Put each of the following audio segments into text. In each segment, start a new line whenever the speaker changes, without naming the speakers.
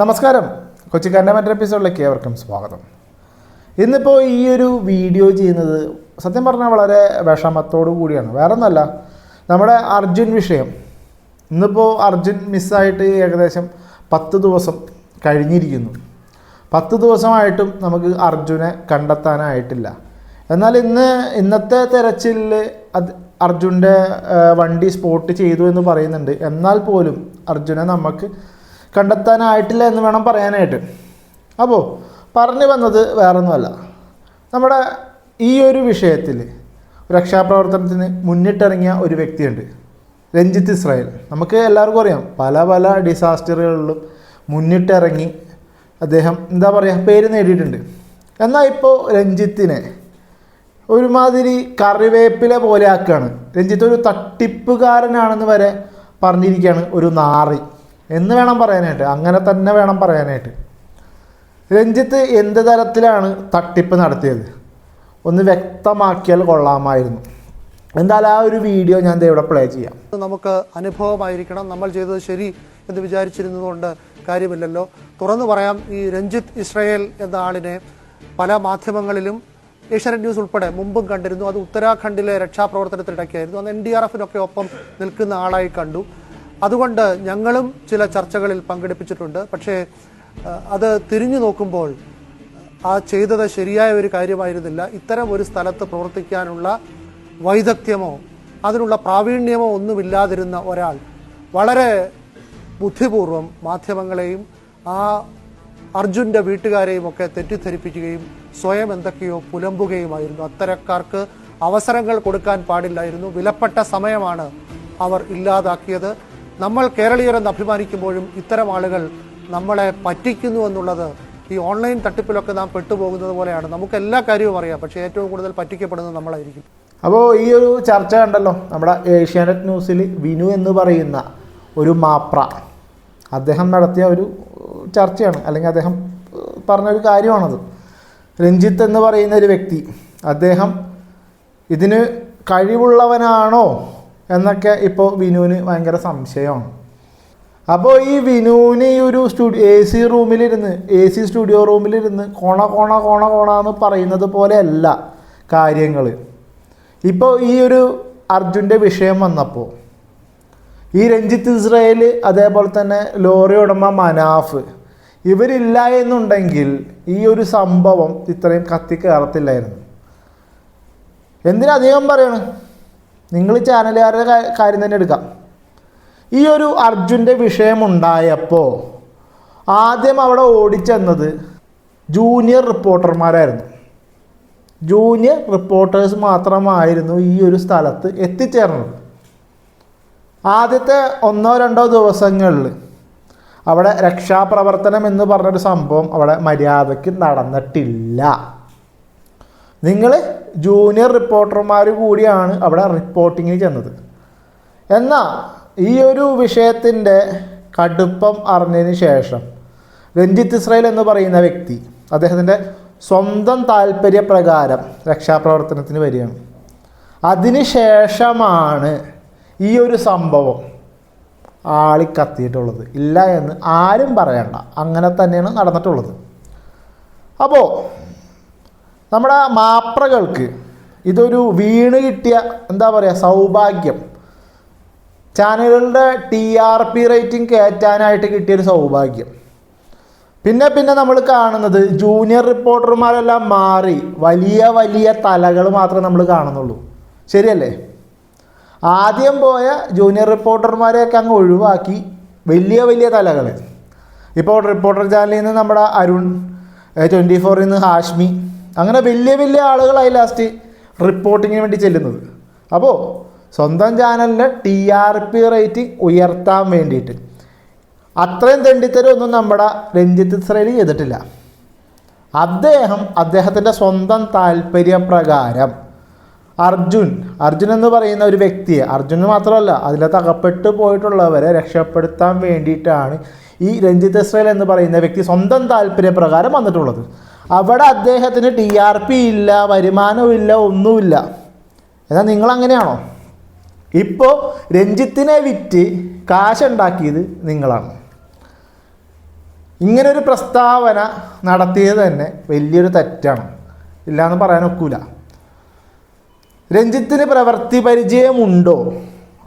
നമസ്കാരം. കൊച്ചിക്കാരന്റെ മറ്റൊരു എപ്പിസോഡിലേക്ക് ഏവർക്കും സ്വാഗതം. ഇന്നിപ്പോൾ ഈ ഒരു വീഡിയോ ചെയ്യുന്നത് സത്യം പറഞ്ഞാൽ വളരെ വിഷമത്തോടു കൂടിയാണ്. വേറെ ഒന്നല്ല നമ്മുടെ അർജുൻ വിഷയം. ഇന്നിപ്പോൾ അർജുൻ മിസ്സായിട്ട് ഏകദേശം പത്ത് ദിവസം കഴിഞ്ഞിരിക്കുന്നു. പത്ത് ദിവസമായിട്ടും നമുക്ക് അർജുനെ കണ്ടെത്താനായിട്ടില്ല. എന്നാൽ ഇന്ന് ഇന്നത്തെ തെരച്ചിലിൽ അത് അർജുന്റെ വണ്ടി സ്പോട്ട് ചെയ്തു എന്ന് പറയുന്നുണ്ട്. എന്നാൽ പോലും അർജുനെ നമുക്ക് കണ്ടെത്താനായിട്ടില്ല എന്ന് വേണം പറയാനായിട്ട്. അപ്പോൾ പറഞ്ഞു വന്നത് വേറൊന്നുമല്ല. നമ്മുടെ ഈ ഒരു വിഷയത്തിൽ രക്ഷാപ്രവർത്തനത്തിന് മുന്നിട്ടിറങ്ങിയ ഒരു വ്യക്തിയുണ്ട്. രഞ്ജിത്ത് ഇസ്രായേൽ. നമുക്ക് എല്ലാവർക്കും അറിയാം. പല പല ഡിസാസ്റ്ററുകളിലും മുന്നിട്ടിറങ്ങി അദ്ദേഹം എന്താ പറയുക പേര് നേടിയിട്ടുണ്ട്. എന്നാൽ ഇപ്പോൾ രഞ്ജിത്തിനെ ഒരുമാതിരി കറിവേപ്പില പോലെ ആക്കുകയാണ്. രഞ്ജിത്ത് ഒരു തട്ടിപ്പുകാരനാണെന്ന് വരെ പറഞ്ഞിരിക്കുകയാണ് ഒരു നാറി. എന്ന് വേണം പറയാനായിട്ട്. അങ്ങനെ തന്നെ വേണം പറയാനായിട്ട്. രഞ്ജിത്ത് എന്ത് തരത്തിലാണ് തട്ടിപ്പ് നടത്തിയത്? ഒന്ന് വ്യക്തമാക്കിയാൽ കൊള്ളാമായിരുന്നു. എന്തായാലും ആ ഒരു വീഡിയോ ഞാൻ ഇവിടെ പ്ലേ ചെയ്യാം.
നമുക്ക് അനുഭവമായിരിക്കണം. നമ്മൾ ചെയ്തത് ശരി എന്ന് വിചാരിച്ചിരുന്നതുകൊണ്ട് കാര്യമില്ലല്ലോ. തുറന്നു പറയാം ഈ രഞ്ജിത്ത് ഇസ്രയേൽ എന്ന ആളിനെ. പല മാധ്യമങ്ങളിലും ഏഷ്യാനെറ്റ് ന്യൂസ് ഉൾപ്പെടെ മുമ്പും കണ്ടിരുന്നു. അത് ഉത്തരാഖണ്ഡിലെ രക്ഷാപ്രവർത്തനത്തിനിടയ്ക്കായിരുന്നു. അന്ന് എൻ ഡി ആർ എഫിനൊക്കെ ഒപ്പം നിൽക്കുന്ന ആളായി കണ്ടു. അതുകൊണ്ട് ഞങ്ങളും ചില ചർച്ചകളിൽ പങ്കെടുപ്പിച്ചിട്ടുണ്ട്. പക്ഷേ അത് തിരിഞ്ഞു നോക്കുമ്പോൾ ആ ചെയ്തത് ശരിയായ ഒരു കാര്യമായിരുന്നില്ല. ഇത്തരം ഒരു സ്ഥലത്ത് പ്രവർത്തിക്കാനുള്ള വൈദഗ്ധ്യമോ അതിനുള്ള പ്രാവീണ്യമോ ഒന്നുമില്ലാതിരുന്ന ഒരാൾ വളരെ ബുദ്ധിപൂർവം മാധ്യമങ്ങളെയും ആ അർജുന്റെ വീട്ടുകാരെയും ഒക്കെ തെറ്റിദ്ധരിപ്പിക്കുകയും സ്വയം എന്തൊക്കെയോ പുലമ്പുകയുമായിരുന്നു. അത്തരക്കാർക്ക് അവസരങ്ങൾ കൊടുക്കാൻ പാടില്ലായിരുന്നു. വിലപ്പെട്ട സമയമാണ് അവർ ഇല്ലാതാക്കിയത്. നമ്മൾ കേരളീയരെന്ന് അഭിമാനിക്കുമ്പോഴും ഇത്തരം ആളുകൾ നമ്മളെ പറ്റിക്കുന്നു എന്നുള്ളത് ഈ ഓൺലൈൻ തട്ടിപ്പിലൊക്കെ നാം പെട്ടുപോകുന്നത് പോലെയാണ്. നമുക്ക് എല്ലാ കാര്യവും അറിയാം. പക്ഷേ ഏറ്റവും കൂടുതൽ പറ്റിക്കപ്പെടുന്നത് നമ്മളായിരിക്കും.
അപ്പോൾ ഈ ഒരു ചർച്ച കണ്ടല്ലോ. നമ്മുടെ ഏഷ്യാനെറ്റ് ന്യൂസിൽ വിനു എന്ന് പറയുന്ന ഒരു മാപ്ര. അദ്ദേഹം നടത്തിയ ഒരു ചർച്ചയാണ്. അല്ലെങ്കിൽ അദ്ദേഹം പറഞ്ഞൊരു കാര്യമാണത്. രഞ്ജിത്ത് എന്ന് പറയുന്ന ഒരു വ്യക്തി അദ്ദേഹം ഇതിന് കഴിവുള്ളവനാണോ എന്നൊക്കെ ഇപ്പോൾ വിനുവിന് ഭയങ്കര സംശയമാണ് അപ്പോൾ ഈ വിനുവിന് ഈ ഒരു സ്റ്റുഡിയോ എ സി റൂമിലിരുന്ന് എ സി സ്റ്റുഡിയോ റൂമിലിരുന്ന് കോണ കോണ കോണ കോണ എന്ന് പറയുന്നത് പോലെയല്ല കാര്യങ്ങൾ ഇപ്പോൾ ഈ ഒരു അർജുന്റെ വിഷയം വന്നപ്പോൾ ഈ രഞ്ജിത്ത് ഇസ്രായേൽ അതേപോലെ തന്നെ ലോറി ഉടമ മനാഫ് ഇവരില്ല എന്നുണ്ടെങ്കിൽ ഈ ഒരു സംഭവം ഇത്രയും കത്തിക്കയറത്തില്ലായിരുന്നു എന്തിനാ അധികം പറയണ്? നിങ്ങൾ ചാനലുകാരുടെ കാര്യം തന്നെ എടുക്കാം. ഈ ഒരു അർജുന്റെ വിഷയമുണ്ടായപ്പോൾ ആദ്യം അവിടെ ഓടിച്ചെന്നത് ജൂനിയർ റിപ്പോർട്ടർമാരായിരുന്നു. ജൂനിയർ റിപ്പോർട്ടേഴ്സ് മാത്രമായിരുന്നു ഈ ഒരു സ്ഥലത്ത് എത്തിച്ചേർന്നത്. ആദ്യത്തെ ഒന്നോ രണ്ടോ ദിവസങ്ങളിൽ അവിടെ രക്ഷാപ്രവർത്തനം എന്ന് പറഞ്ഞൊരു സംഭവം അവിടെ മര്യാദയ്ക്ക് നടന്നിട്ടില്ല. നിങ്ങൾ ജൂനിയർ റിപ്പോർട്ടർമാർ കൂടിയാണ് അവിടെ റിപ്പോർട്ടിങ്ങിന് ചെന്നത്. എന്നാൽ ഈ ഒരു വിഷയത്തിന്റെ കടുപ്പം അറിഞ്ഞതിന് ശേഷം രഞ്ജിത്ത് ഇസ്രായേൽ എന്ന് പറയുന്ന വ്യക്തി അദ്ദേഹത്തിന്റെ സ്വന്തം താല്പര്യപ്രകാരം രക്ഷാപ്രവർത്തനത്തിന് വരികയാണ്. അതിനുശേഷമാണ് ഈ ഒരു സംഭവം ആളി കത്തിയിട്ടുള്ളത്. ഇല്ല എന്ന് ആരും പറയണ്ട. അങ്ങനെ തന്നെയാണ് നടന്നിട്ടുള്ളത്. അപ്പോൾ നമ്മുടെ മാപ്രകൾക്ക് ഇതൊരു വീണ് കിട്ടിയ എന്താ പറയുക സൗഭാഗ്യം. ചാനലുകളുടെ ടി ആർ പി റേറ്റിംഗ് കയറ്റാനായിട്ട് കിട്ടിയൊരു സൗഭാഗ്യം. പിന്നെ പിന്നെ നമ്മൾ കാണുന്നത് ജൂനിയർ റിപ്പോർട്ടർമാരെല്ലാം മാറി വലിയ വലിയ തലകൾ മാത്രമേ നമ്മൾ കാണുന്നുള്ളൂ. ശരിയല്ലേ? ആദ്യം പോയ ജൂനിയർ റിപ്പോർട്ടർമാരെയൊക്കെ അങ്ങ് ഒഴിവാക്കി വലിയ വലിയ തലകൾ. ഇപ്പോൾ റിപ്പോർട്ടർ ചാനലിൽ നിന്ന് നമ്മുടെ അരുൺ ട്വന്റി ഫോറിൽ നിന്ന് ഹാഷ്മി അങ്ങനെ വലിയ വലിയ ആളുകളായി ലാസ്റ്റ് റിപ്പോർട്ടിങ്ങിന് വേണ്ടി ചെല്ലുന്നത്. അപ്പോൾ സ്വന്തം ചാനലിന്റെ ടി ആർ പി റേറ്റിംഗ് ഉയർത്താൻ വേണ്ടിയിട്ട് അത്രയും തെണ്ടിത്തരമൊന്നും നമ്മുടെ രഞ്ജിത്ത് ഇസ്രയേൽ ചെയ്തിട്ടില്ല. അദ്ദേഹം അദ്ദേഹത്തിന്റെ സ്വന്തം താല്പര്യപ്രകാരം അർജുൻ അർജുൻ എന്ന് പറയുന്ന ഒരു വ്യക്തിയെ അർജുന് മാത്രമല്ല അതിലെ തകപ്പെട്ട് പോയിട്ടുള്ളവരെ രക്ഷപ്പെടുത്താൻ വേണ്ടിയിട്ടാണ് ഈ രഞ്ജിത്ത് ഇസ്രേൽ എന്ന് പറയുന്ന വ്യക്തി സ്വന്തം താല്പര്യപ്രകാരം വന്നിട്ടുള്ളത്. അവിടെ അദ്ദേഹത്തിന് ടി ആർ പി ഇല്ല വരുമാനവും ഇല്ല ഒന്നുമില്ല. എന്നാൽ നിങ്ങൾ അങ്ങനെയാണോ ഇപ്പോൾ രഞ്ജിത്തിനെ വിറ്റ് കാശുണ്ടാക്കിയത് നിങ്ങളാണ്. ഇങ്ങനൊരു പ്രസ്താവന നടത്തിയത് തന്നെ വലിയൊരു തെറ്റാണ്. ഇല്ലയെന്ന് പറയാൻ ഒക്കൂല. രഞ്ജിത്തിന് പ്രവൃത്തി പരിചയമുണ്ടോ?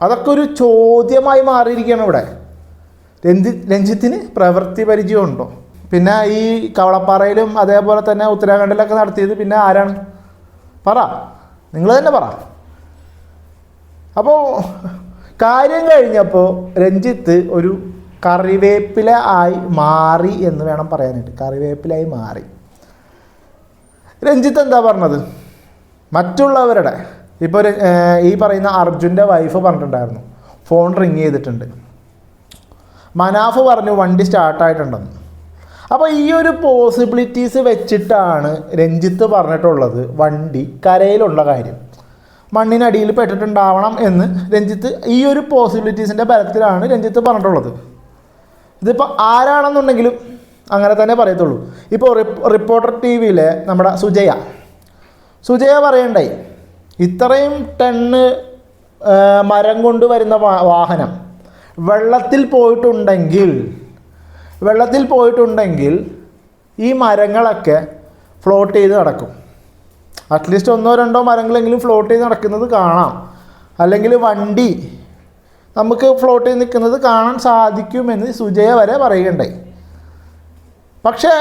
അതൊക്കെ ഒരു ചോദ്യമായി മാറിയിരിക്കുകയാണ് ഇവിടെ. രഞ്ജിത്ത് രഞ്ജിത്തിന് പ്രവൃത്തി പരിചയമുണ്ടോ? പിന്നെ ഈ കവളപ്പാറയിലും അതേപോലെ തന്നെ ഉത്തരാഖണ്ഡിലൊക്കെ നടത്തിയത് പിന്നെ ആരാണ്? പറ. നിങ്ങൾ തന്നെ പറ. അപ്പോൾ കാര്യം കഴിഞ്ഞപ്പോൾ രഞ്ജിത്ത് ഒരു കറിവേപ്പില ആയി മാറി എന്ന് വേണം പറയാനായിട്ട്. കറിവേപ്പിലായി മാറി. രഞ്ജിത്ത് എന്താ പറഞ്ഞത്? മറ്റുള്ളവരുടെ ഇപ്പോൾ ഈ പറയുന്ന അർജുന്റെ വൈഫ് പറഞ്ഞിട്ടുണ്ടായിരുന്നു. ഫോൺ റിങ് ചെയ്തിട്ടുണ്ട്. മനാഫ് പറഞ്ഞു വണ്ടി സ്റ്റാർട്ടായിട്ടുണ്ടെന്ന് അപ്പോൾ ഈ ഒരു പോസിബിലിറ്റീസ് വെച്ചിട്ടാണ് രഞ്ജിത്ത് പറഞ്ഞിട്ടുള്ളത് വണ്ടി കരയിലുള്ള കാര്യം. മണ്ണിനടിയിൽ പെട്ടിട്ടുണ്ടാവണം എന്ന് രഞ്ജിത്ത് ഈ ഒരു പോസിബിലിറ്റീസിന്റെ ബലത്തിലാണ് രഞ്ജിത്ത് പറഞ്ഞിട്ടുള്ളത്. ഇതിപ്പോൾ ആരാണെന്നുണ്ടെങ്കിലും അങ്ങനെ തന്നെ പറയത്തുള്ളൂ. ഇപ്പോൾ റിപ്പോർട്ടർ ടി വിയിലെ നമ്മുടെ സുജയ. സുജയ പറയണ്ടായി ഇത്രയും ടണ്ണ് മരം കൊണ്ട് വരുന്ന വാഹനം വെള്ളത്തിൽ പോയിട്ടുണ്ടെങ്കിൽ വെള്ളത്തിൽ പോയിട്ടുണ്ടെങ്കിൽ ഈ മരങ്ങളൊക്കെ ഫ്ലോട്ട് ചെയ്ത് നടക്കും. അറ്റ്ലീസ്റ്റ് ഒന്നോ രണ്ടോ മരങ്ങളെങ്കിലും ഫ്ലോട്ട് ചെയ്ത് നടക്കുന്നത് കാണാം. അല്ലെങ്കിൽ വണ്ടി നമുക്ക് ഫ്ലോട്ട് ചെയ്ത് നിൽക്കുന്നത് കാണാൻ സാധിക്കുമെന്ന് സുജയ വരെ പറയുകയുണ്ടായി. പക്ഷേ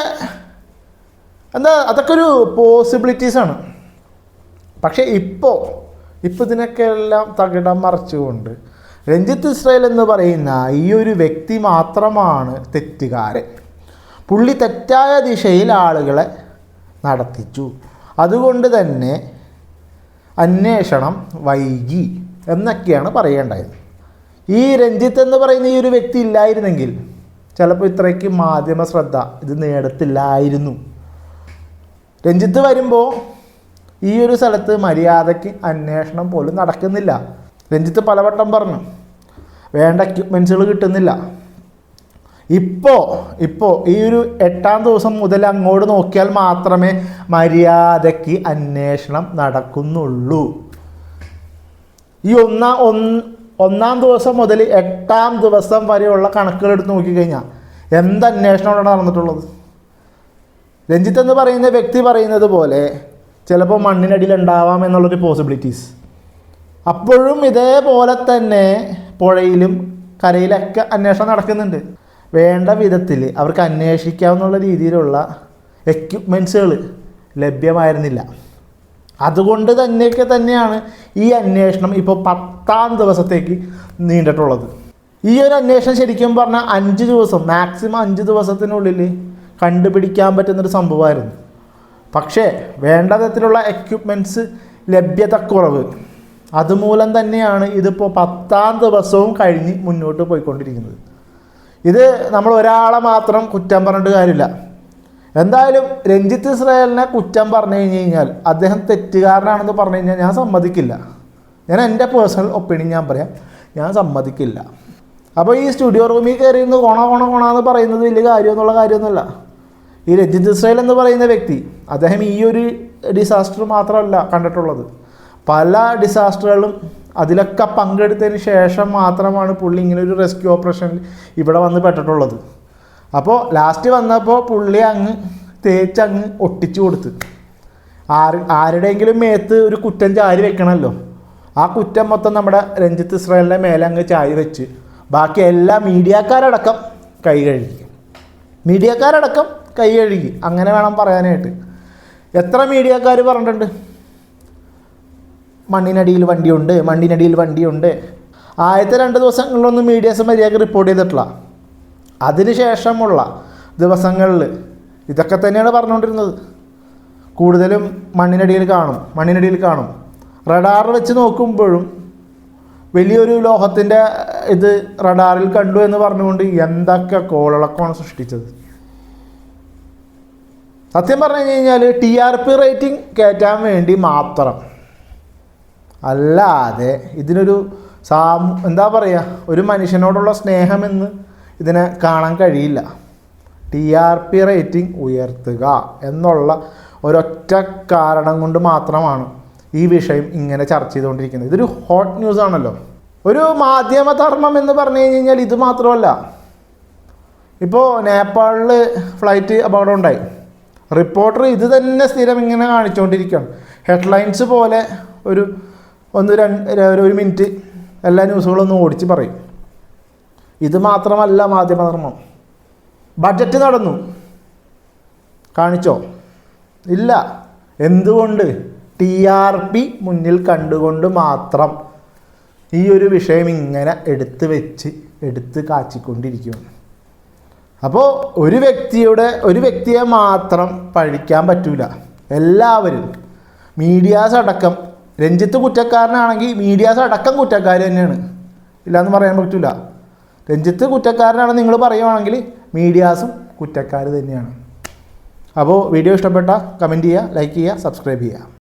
എന്താ അതൊക്കെ ഒരു പോസിബിലിറ്റീസാണ് പക്ഷേ ഇപ്പോൾ ഇപ്പോൾ ഇതിനൊക്കെ എല്ലാം തകിടം മറിച്ചുകൊണ്ട് രഞ്ജിത്ത് ഇസ്രയേൽ എന്ന് പറയുന്ന ഈ ഒരു വ്യക്തി മാത്രമാണ് തെറ്റുകാരൻ പുള്ളി തെറ്റായ ദിശയിൽ ആളുകളെ നടത്തിച്ചു. അതുകൊണ്ട് തന്നെ അന്വേഷണം വൈകി എന്നൊക്കെയാണ് പറയേണ്ടത്. ഈ രഞ്ജിത്ത് എന്ന് പറയുന്ന ഈ ഒരു വ്യക്തി ഇല്ലായിരുന്നെങ്കിൽ ചിലപ്പോൾ ഇത്രയ്ക്ക് മാധ്യമ ശ്രദ്ധ ഇത് നേടത്തില്ലായിരുന്നു. രഞ്ജിത്ത് വരുമ്പോൾ ഈ ഒരു സ്ഥലത്ത് മര്യാദയ്ക്ക് അന്വേഷണം പോലും നടക്കുന്നില്ല. രഞ്ജിത്ത് പലവട്ടം പറഞ്ഞു വേണ്ട എക്യുപ്മെൻസുകൾ കിട്ടുന്നില്ല. ഇപ്പോൾ ഇപ്പോൾ ഈ ഒരു എട്ടാം ദിവസം മുതൽ അങ്ങോട്ട് നോക്കിയാൽ മാത്രമേ മര്യാദയ്ക്ക് അന്വേഷണം നടക്കുന്നുള്ളൂ. ഈ ഒന്നാം ഒന്ന് ദിവസം മുതൽ എട്ടാം ദിവസം വരെയുള്ള കണക്കുകൾ എടുത്ത് നോക്കിക്കഴിഞ്ഞാൽ എന്ത് അന്വേഷണമാണ് നടന്നിട്ടുള്ളത്? രഞ്ജിത്ത് എന്ന് പറയുന്ന വ്യക്തി പറയുന്നത് പോലെ ചിലപ്പോൾ മണ്ണിനടിയിൽ ഉണ്ടാവാം എന്നുള്ളൊരു പോസിബിലിറ്റീസ് അപ്പോഴും ഇതേപോലെ തന്നെ പുഴയിലും കരയിലൊക്കെ അന്വേഷണം നടക്കുന്നുണ്ട്. വേണ്ട വിധത്തിൽ അവർക്ക് അന്വേഷിക്കാവുന്ന രീതിയിലുള്ള എക്യുപ്മെൻസുകൾ ലഭ്യമായിരുന്നില്ല. അതുകൊണ്ട് തന്നെയൊക്കെ തന്നെയാണ് ഈ അന്വേഷണം ഇപ്പോൾ പത്താം ദിവസത്തേക്ക് നീണ്ടിട്ടുള്ളത്. ഈ ഒരു അന്വേഷണം ശരിക്കും പറഞ്ഞാൽ അഞ്ച് ദിവസം മാക്സിമം അഞ്ച് ദിവസത്തിനുള്ളിൽ കണ്ടുപിടിക്കാൻ പറ്റുന്നൊരു സംഭവമായിരുന്നു. പക്ഷേ വേണ്ട തരത്തിലുള്ള എക്യുപ്മെന്റ്സ് ലഭ്യതക്കുറവ് അതുമൂലം തന്നെയാണ് ഇതിപ്പോൾ പത്താം ദിവസവും കഴിഞ്ഞ് മുന്നോട്ട് പോയിക്കൊണ്ടിരിക്കുന്നത്. ഇത് നമ്മൾ ഒരാളെ മാത്രം കുറ്റം പറഞ്ഞിട്ട് കാര്യമില്ല. എന്തായാലും രഞ്ജിത്ത് ഇസ്രായേലിനെ കുറ്റം പറഞ്ഞു കഴിഞ്ഞ് കഴിഞ്ഞാൽ അദ്ദേഹം തെറ്റുകാരനാണെന്ന് പറഞ്ഞു കഴിഞ്ഞാൽ ഞാൻ സമ്മതിക്കില്ല. ഞാൻ എന്റെ പേഴ്സണൽ ഒപ്പീനിയൻ ഞാൻ പറയാം. ഞാൻ സമ്മതിക്കില്ല. അപ്പോൾ ഈ സ്റ്റുഡിയോ റൂമിൽ കയറി ഇന്ന് കൊണ കൊണ കൊണ എന്ന് പറയുന്നത് വലിയ കാര്യമെന്നുള്ള കാര്യമൊന്നുമല്ല. ഈ രഞ്ജിത്ത് ഇസ്രായേൽ എന്ന് പറയുന്ന വ്യക്തി അദ്ദേഹം ഈ ഒരു ഡിസാസ്റ്റർ മാത്രമല്ല കണ്ടിട്ടുള്ളത്. പല ഡിസാസ്റ്ററുകളും അതിലൊക്കെ പങ്കെടുത്തതിന് ശേഷം മാത്രമാണ് പുള്ളി ഇങ്ങനെ ഒരു റെസ്ക്യൂ ഓപ്പറേഷനിൽ ഇവിടെ വന്ന് പെട്ടിട്ടുള്ളത്. അപ്പോൾ ലാസ്റ്റ് വന്നപ്പോൾ പുള്ളി അങ്ങ് തേച്ചങ്ങ് ഒട്ടിച്ചു കൊടുത്ത്. ആര് ആരുടെയെങ്കിലും മേത്ത് ഒരു കുറ്റം ചാരി വെക്കണമല്ലോ ആ കുറ്റം മൊത്തം നമ്മുടെ രഞ്ജിത്ത് ഇസ്രായേലിന്റെ മേലെ അങ്ങ് ചാരി വെച്ച്. ബാക്കി എല്ലാ മീഡിയക്കാരടക്കം കൈ കഴുകി. മീഡിയക്കാരടക്കം കൈ കഴുകി. അങ്ങനെ വേണം പറയാനായിട്ട്. എത്ര മീഡിയക്കാർ പറഞ്ഞിട്ടുണ്ട്? മണ്ണിനടിയിൽ വണ്ടിയുണ്ട് മണ്ണിനടിയിൽ വണ്ടിയുണ്ട്. ആദ്യത്തെ രണ്ട് ദിവസങ്ങളിലൊന്നും മീഡിയാസ് മര്യാദ റിപ്പോർട്ട് ചെയ്തിട്ടില്ല. അതിനുശേഷമുള്ള ദിവസങ്ങളിൽ ഇതൊക്കെ തന്നെയാണ് പറഞ്ഞുകൊണ്ടിരുന്നത്. കൂടുതലും മണ്ണിനടിയിൽ കാണും മണ്ണിനടിയിൽ കാണും. റഡാർ വെച്ച് നോക്കുമ്പോഴും വലിയൊരു ലോഹത്തിന്റെ ഇത് റഡാറിൽ കണ്ടു എന്ന് പറഞ്ഞുകൊണ്ട് എന്തൊക്കെ കോളിളക്കമാണ് സൃഷ്ടിച്ചത്. സത്യം പറഞ്ഞു കഴിഞ്ഞാൽ ടി ആർ പി റേറ്റിംഗ് കയറ്റാൻ വേണ്ടി മാത്രം അല്ലാതെ ഇതിനൊരു സാമൂ എന്താ പറയുക ഒരു മനുഷ്യനോടുള്ള സ്നേഹമെന്ന് ഇതിനെ കാണാൻ കഴിയില്ല. ടി ആർ പി റേറ്റിംഗ് ഉയർത്തുക എന്നുള്ള ഒരൊറ്റ കാരണം കൊണ്ട് മാത്രമാണ് ഈ വിഷയം ഇങ്ങനെ ചർച്ച ചെയ്തുകൊണ്ടിരിക്കുന്നത്. ഇതൊരു ഹോട്ട് ന്യൂസ് ആണല്ലോ. ഒരു മാധ്യമധർമ്മം എന്ന് പറഞ്ഞു കഴിഞ്ഞ് കഴിഞ്ഞാൽ ഇത് മാത്രമല്ല. ഇപ്പോൾ നേപ്പാളിൽ ഫ്ലൈറ്റ് അപകടം ഉണ്ടായി. റിപ്പോർട്ടർ ഇത് തന്നെ സ്ഥിരം ഇങ്ങനെ കാണിച്ചുകൊണ്ടിരിക്കുകയാണ്. ഹെഡ്ലൈൻസ് പോലെ ഒരു ഒന്ന് രണ്ട് ഒരു മിനിറ്റ് എല്ലാ ന്യൂസുകളും ഒന്ന് ഓടിച്ച് പറയും. ഇത് മാത്രമല്ല മാധ്യമധർമ്മം. ബഡ്ജറ്റ് നടന്നു. കാണിച്ചോ? ഇല്ല. എന്തുകൊണ്ട്? ടി ആർ പി മുന്നിൽ കണ്ടുകൊണ്ട് മാത്രം ഈ ഒരു വിഷയം ഇങ്ങനെ എടുത്ത് വെച്ച് എടുത്ത് കാച്ചിക്കൊണ്ടിരിക്കുകയാണ് അപ്പോൾ ഒരു വ്യക്തിയുടെ ഒരു വ്യക്തിയെ മാത്രം പഴിക്കാൻ പറ്റൂല. എല്ലാവരും. മീഡിയാസ് അടക്കം രഞ്ജിത്ത് കുറ്റക്കാരനാണെങ്കിൽ മീഡിയാസ് അടക്കം കുറ്റക്കാർ തന്നെയാണ്. ഇല്ലയെന്ന് പറയാൻ പറ്റില്ല രഞ്ജിത്ത് കുറ്റക്കാരനാണെന്ന് നിങ്ങൾ പറയുവാണെങ്കിൽ മീഡിയാസും കുറ്റക്കാർ തന്നെയാണ്. അപ്പോൾ വീഡിയോ ഇഷ്ടപ്പെട്ട കമന്റ് ചെയ്യുക ലൈക്ക് ചെയ്യുക സബ്സ്ക്രൈബ് ചെയ്യുക.